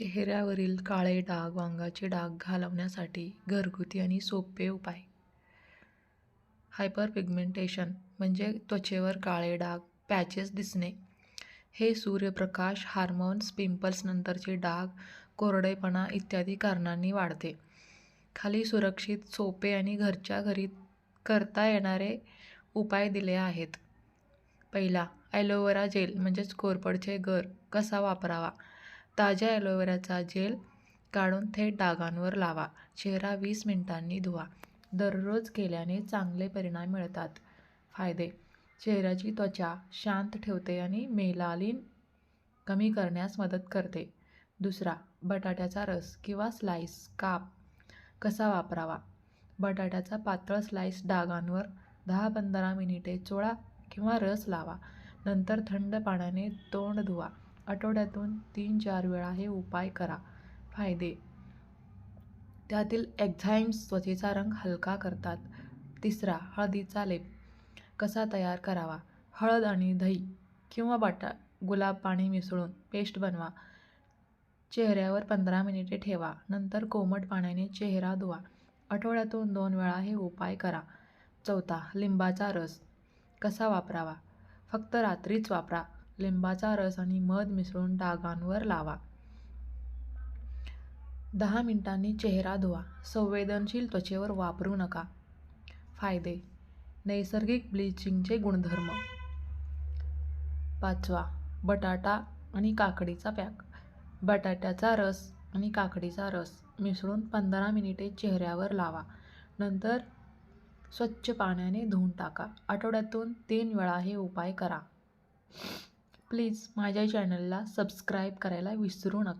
चेहऱ्यावरील काळे डाग वांगाचे डाग घालवण्यासाठी घरगुती आणि सोपे उपाय. हायपरपिगमेंटेशन म्हणजे त्वचेवर काळे डाग पॅचेस दिसणे. हे सूर्यप्रकाश हार्मोन्स पिंपल्स नंतरचे डाग कोरडेपणा इत्यादी कारणांनी वाढते. खाली सुरक्षित सोपे आणि घरच्या घरी करता येणारे उपाय दिले आहेत. पहिला ॲलोवेरा जेल म्हणजेच कोरपडचे गर कसा वापरावा? ताज्या ॲलोवेराचा जेल काढून थेट डागांवर लावा. चेहरा वीस मिनिटांनी धुवा. दररोज केल्याने चांगले परिणाम मिळतात. फायदे. चेहऱ्याची त्वचा शांत ठेवते आणि मेलालिन कमी करण्यास मदत करते. दुसरा बटाट्याचा रस किंवा स्लाईस काप कसा वापरावा? बटाट्याचा पातळ स्लाईस डागांवर दहा पंधरा मिनिटे चोळा किंवा रस लावा. नंतर थंड पाण्याने तोंड धुवा. आठवड्यातून तीन चार वेळा हे उपाय करा. फायदे. त्यातील एक्झाईम्स त्वचेचा रंग हलका करतात. तिसरा हळदीचा लेप. कसा तयार करावा? हळद आणि दही किंवा बटा गुलाब पाणी मिसळून पेस्ट बनवा. चेहऱ्यावर पंधरा मिनिटे ठेवा. नंतर कोमट पाण्याने चेहरा धुवा. आठवड्यातून दोन वेळा हे उपाय करा. चौथा लिंबाचा रस. कसा वापरावा? फक्त रात्रीच वापरा. लिंबाचा रस आणि मध मिसळून डागांवर लावा. दहा मिनिटांनी चेहरा धुवा. संवेदनशील त्वचेवर वापरू नका. फायदे. नैसर्गिक ब्लिचिंगचे गुणधर्म. पाचवा. बटाटा आणि काकडीचा पॅक. बटाट्याचा रस आणि काकडीचा रस मिसळून पंधरा मिनिटे चेहऱ्यावर लावा. नंतर स्वच्छ पाण्याने धुवून टाका. आठवड्यातून तीन वेळा हे उपाय करा. प्लीज माझ्या चॅनलला सबस्क्राईब करायला विसरू नका.